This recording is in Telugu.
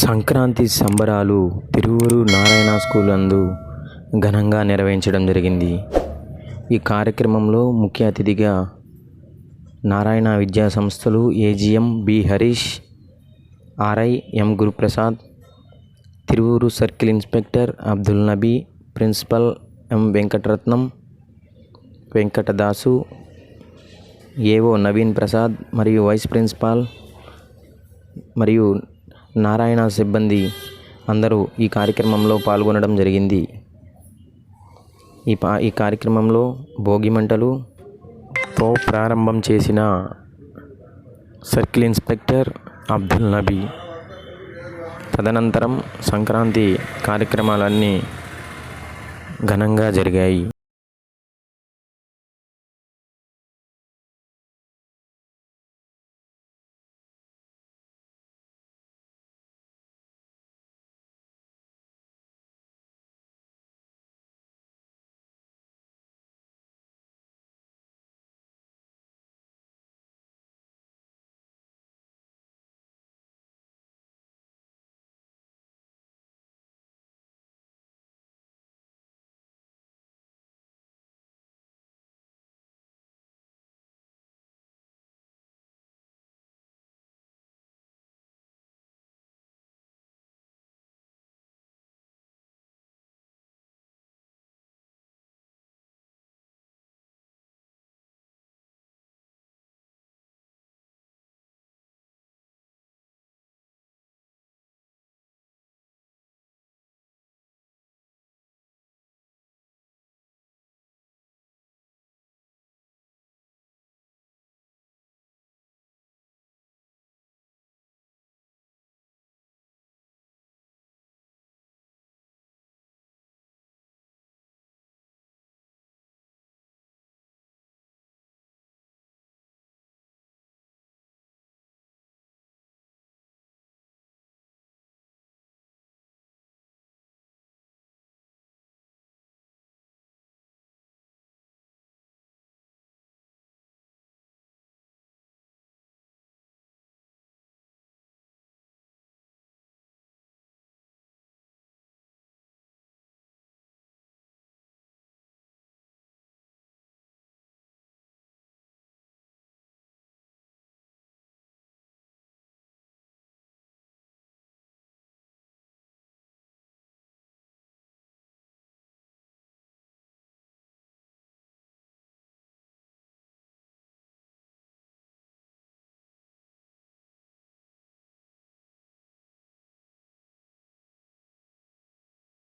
సంక్రాంతి సంబరాలు తిరువూరు నారాయణ స్కూల్ నందు ఘనంగా నిర్వహించడం జరిగింది. ఈ కార్యక్రమంలో ముఖ్య అతిథిగా నారాయణ విద్యా సంస్థలు AGM B Harish RI M Guruprasad Tiruvuru circle inspector Abdul Nabi principal M Venkataratnam Venkatadasu AO Naveen Prasad మరియు వైస్ ప్రిన్సిపాల్ మరియు నారాయణ సిబ్బంది అందరూ ఈ కార్యక్రమంలో పాల్గొనడం జరిగింది. ఈ పా ఈ కార్యక్రమంలో భోగి మంటలుతో ప్రారంభం చేసిన సర్కిల్ ఇన్స్పెక్టర్ అబ్దుల్ నబీ. తదనంతరం సంక్రాంతి కార్యక్రమాలన్నీ ఘనంగా జరిగాయి.